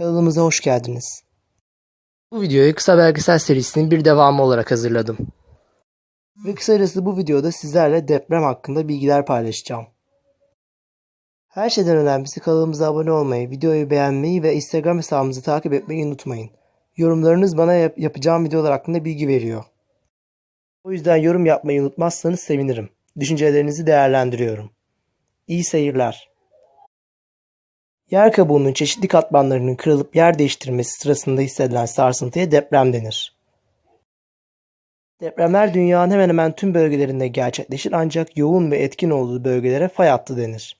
Kanalımıza hoş geldiniz. Bu videoyu kısa belgesel serisinin bir devamı olarak hazırladım. Ve kısacası bu videoda sizlerle deprem hakkında bilgiler paylaşacağım. Her şeyden önemlisi kanalımıza abone olmayı, videoyu beğenmeyi ve Instagram hesabımızı takip etmeyi unutmayın. Yorumlarınız bana yap- yapacağım videolar hakkında bilgi veriyor. O yüzden yorum yapmayı unutmazsanız sevinirim. Düşüncelerinizi değerlendiriyorum. İyi seyirler. Yer kabuğunun çeşitli katmanlarının kırılıp yer değiştirmesi sırasında hissedilen sarsıntıya deprem denir. Depremler dünyanın hemen hemen tüm bölgelerinde gerçekleşir ancak yoğun ve etkin olduğu bölgelere fay hattı denir.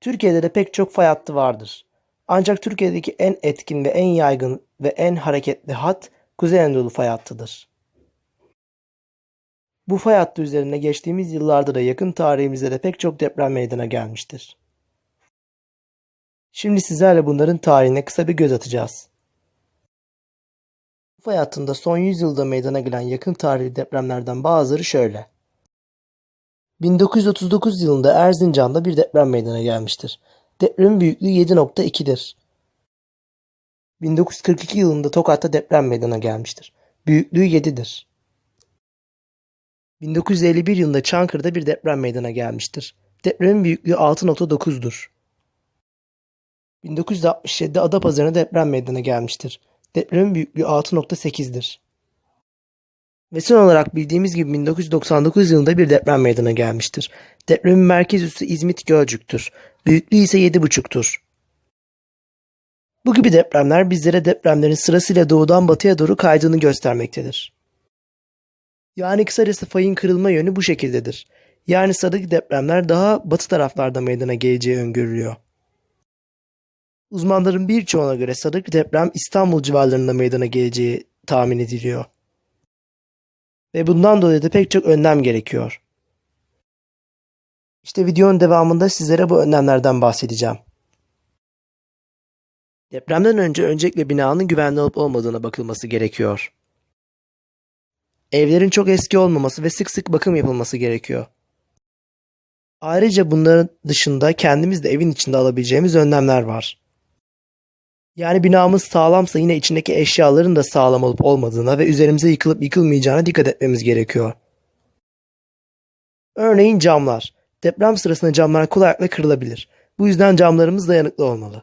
Türkiye'de de pek çok fay hattı vardır. Ancak Türkiye'deki en etkin ve en yaygın ve en hareketli hat Kuzey Anadolu fay hattıdır. Bu fay hattı üzerine geçtiğimiz yıllarda da yakın tarihimizde de pek çok deprem meydana gelmiştir. Şimdi sizlerle bunların tarihine kısa bir göz atacağız. Fay hattında son 100 yılda meydana gelen yakın tarihli depremlerden bazıları şöyle. 1939 yılında Erzincan'da bir deprem meydana gelmiştir. Depremin büyüklüğü 7.2'dir. 1942 yılında Tokat'ta deprem meydana gelmiştir. Büyüklüğü 7'dir. 1951 yılında Çankırı'da bir deprem meydana gelmiştir. Depremin büyüklüğü 6.9'dur. 1967'de Adapazarı'na deprem meydana gelmiştir. Depremin büyüklüğü 6.8'dir. Ve son olarak bildiğimiz gibi 1999 yılında bir deprem meydana gelmiştir. Depremin merkez üssü İzmit Gölcük'tür. Büyüklüğü ise 7.5'tur. Bu gibi depremler bizlere depremlerin sırasıyla doğudan batıya doğru kaydığını göstermektedir. Yani kısacası fayın kırılma yönü bu şekildedir. Yani sıradaki depremler daha batı taraflarda meydana geleceği öngörülüyor. Uzmanların birçoğuna göre sıradaki deprem İstanbul civarlarında meydana geleceği tahmin ediliyor. Ve bundan dolayı da pek çok önlem gerekiyor. İşte videonun devamında sizlere bu önlemlerden bahsedeceğim. Depremden önce öncelikle binanın güvenli olup olmadığına bakılması gerekiyor. Evlerin çok eski olmaması ve sık sık bakım yapılması gerekiyor. Ayrıca bunların dışında kendimiz de evin içinde alabileceğimiz önlemler var. Yani binamız sağlamsa yine içindeki eşyaların da sağlam olup olmadığına ve üzerimize yıkılıp yıkılmayacağına dikkat etmemiz gerekiyor. Örneğin camlar. Deprem sırasında camlar kolaylıkla kırılabilir. Bu yüzden camlarımız dayanıklı olmalı.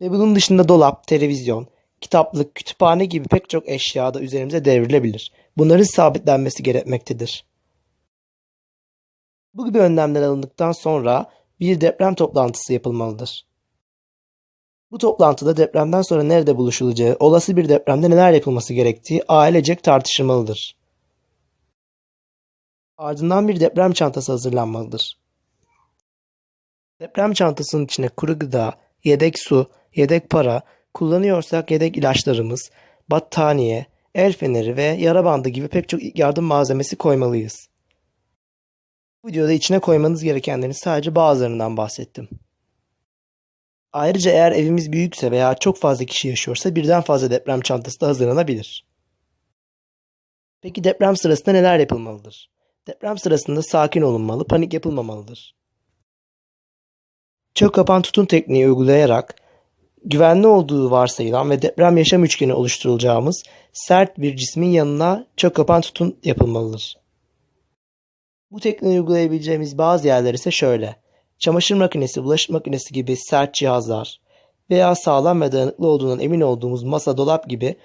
Ve bunun dışında dolap, televizyon, kitaplık, kütüphane gibi pek çok eşya da üzerimize devrilebilir. Bunların sabitlenmesi gerekmektedir. Bu gibi önlemler alındıktan sonra bir deprem toplantısı yapılmalıdır. Bu toplantıda depremden sonra nerede buluşulacağı, olası bir depremde neler yapılması gerektiği ailecek tartışılmalıdır. Ardından bir deprem çantası hazırlanmalıdır. Deprem çantasının içine kuru gıda, yedek su, yedek para, kullanıyorsak yedek ilaçlarımız, battaniye, el feneri ve yara bandı gibi pek çok yardım malzemesi koymalıyız. Bu videoda içine koymanız gerekenlerin sadece bazılarından bahsettim. Ayrıca eğer evimiz büyükse veya çok fazla kişi yaşıyorsa birden fazla deprem çantası da hazırlanabilir. Peki deprem sırasında neler yapılmalıdır? Deprem sırasında sakin olunmalı, panik yapılmamalıdır. Çök kapan tutun tekniği uygulayarak güvenli olduğu varsayılan ve deprem yaşam üçgeni oluşturulacağımız sert bir cismin yanına çök kapan tutun yapılmalıdır. Bu tekniği uygulayabileceğimiz bazı yerler ise şöyle. Çamaşır makinesi, bulaşık makinesi gibi sert cihazlar veya sağlam ve dayanıklı olduğundan emin olduğumuz masa, dolap gibi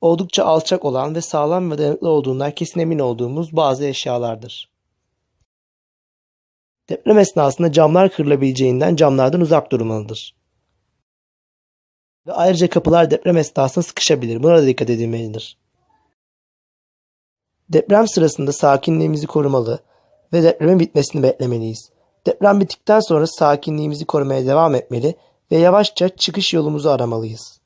oldukça alçak olan ve sağlam ve dayanıklı olduğundan kesin emin olduğumuz bazı eşyalardır. Deprem esnasında camlar kırılabileceğinden camlardan uzak durulmalıdır. Ve ayrıca kapılar deprem esnasında sıkışabilir. Buna da dikkat edilmelidir. Deprem sırasında sakinliğimizi korumalı ve depremin bitmesini beklemeliyiz. Deprem bittikten sonra sakinliğimizi korumaya devam etmeli ve yavaşça çıkış yolumuzu aramalıyız.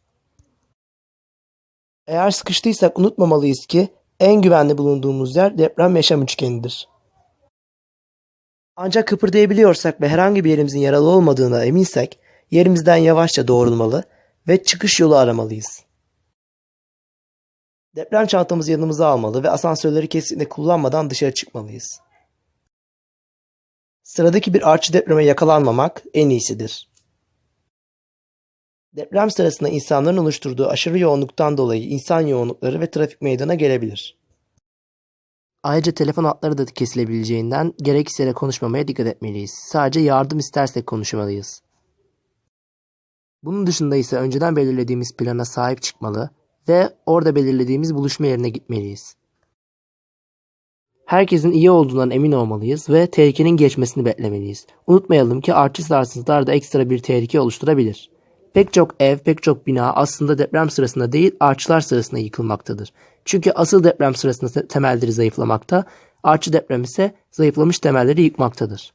Eğer sıkıştıysak unutmamalıyız ki en güvenli bulunduğumuz yer deprem yaşam üçgenidir. Ancak kıpırdayabiliyorsak ve herhangi bir yerimizin yaralı olmadığına eminsek yerimizden yavaşça doğrulmalı ve çıkış yolu aramalıyız. Deprem çantamızı yanımıza almalı ve asansörleri kesinlikle kullanmadan dışarı çıkmalıyız. Sıradaki bir artçı depreme yakalanmamak en iyisidir. Deprem sırasında insanların oluşturduğu aşırı yoğunluktan dolayı insan yoğunlukları ve trafik meydana gelebilir. Ayrıca telefon hatları da kesilebileceğinden gerekirse konuşmamaya dikkat etmeliyiz. Sadece yardım istersek konuşmalıyız. Bunun dışında ise önceden belirlediğimiz plana sahip çıkmalı ve orada belirlediğimiz buluşma yerine gitmeliyiz. Herkesin iyi olduğundan emin olmalıyız ve tehlikenin geçmesini beklemeliyiz. Unutmayalım ki artçı sarsıntılar da ekstra bir tehlike oluşturabilir. Pek çok ev, pek çok bina aslında deprem sırasında değil artçılar sırasında yıkılmaktadır. Çünkü asıl deprem sırasında te- temelleri zayıflamakta, artçı deprem ise zayıflamış temelleri yıkmaktadır.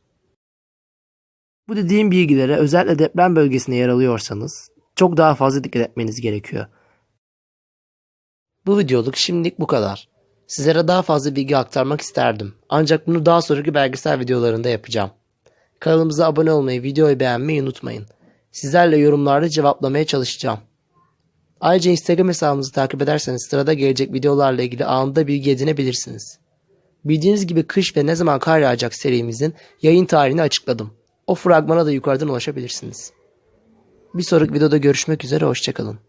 Bu dediğim bilgilere özellikle deprem bölgesinde yer alıyorsanız çok daha fazla dikkat etmeniz gerekiyor. Bu videoluk şimdilik bu kadar. Sizlere daha fazla bilgi aktarmak isterdim. Ancak bunu daha sonraki belgesel videolarında yapacağım. Kanalımıza abone olmayı, videoyu beğenmeyi unutmayın. Sizlerle yorumlarda cevaplamaya çalışacağım. Ayrıca Instagram hesabımızı takip ederseniz sırada gelecek videolarla ilgili anında bilgi edinebilirsiniz. Bildiğiniz gibi kış ve ne zaman kar yağacak serimizin yayın tarihini açıkladım. O fragmana da yukarıdan ulaşabilirsiniz. Bir sonraki videoda görüşmek üzere, hoşçakalın.